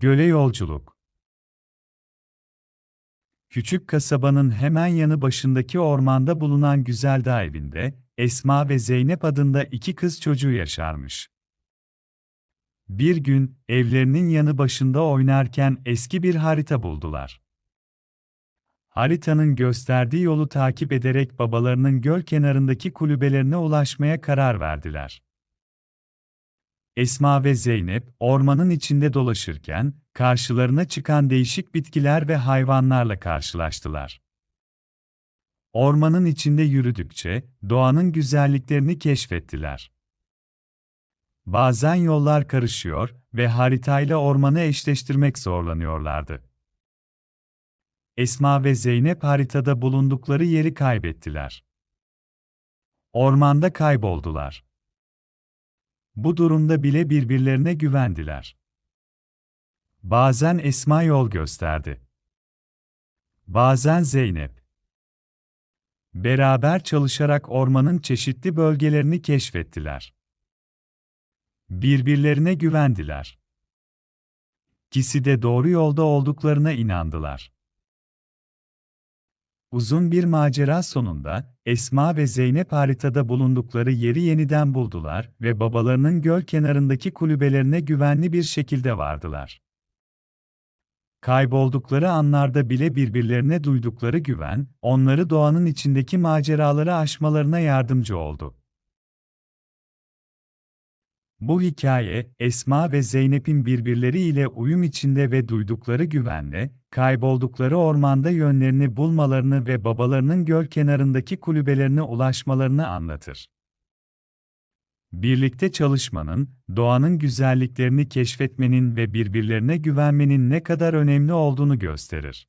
Göle yolculuk. Küçük kasabanın hemen yanı başındaki ormanda bulunan güzel dağ evinde, Esma ve Zeynep adında iki kız çocuğu yaşarmış. Bir gün, evlerinin yanı başında oynarken eski bir harita buldular. Haritanın gösterdiği yolu takip ederek babalarının göl kenarındaki kulübelerine ulaşmaya karar verdiler. Esma ve Zeynep, ormanın içinde dolaşırken, karşılarına çıkan değişik bitkiler ve hayvanlarla karşılaştılar. Ormanın içinde yürüdükçe, doğanın güzelliklerini keşfettiler. Bazen yollar karışıyor ve haritayla ormanı eşleştirmek zorlanıyorlardı. Esma ve Zeynep haritada bulundukları yeri kaybettiler. Ormanda kayboldular. Bu durumda bile birbirlerine güvendiler. Bazen Esma yol gösterdi. Bazen Zeynep. Beraber çalışarak ormanın çeşitli bölgelerini keşfettiler. Birbirlerine güvendiler. İkisi de doğru yolda olduklarına inandılar. Uzun bir macera sonunda, Esma ve Zeynep haritada bulundukları yeri yeniden buldular ve babalarının göl kenarındaki kulübelerine güvenli bir şekilde vardılar. Kayboldukları anlarda bile birbirlerine duydukları güven, onları doğanın içindeki maceraları aşmalarına yardımcı oldu. Bu hikaye, Esma ve Zeynep'in birbirleriyle uyum içinde ve duydukları güvenle, kayboldukları ormanda yönlerini bulmalarını ve babalarının göl kenarındaki kulübelerine ulaşmalarını anlatır. Birlikte çalışmanın, doğanın güzelliklerini keşfetmenin ve birbirlerine güvenmenin ne kadar önemli olduğunu gösterir.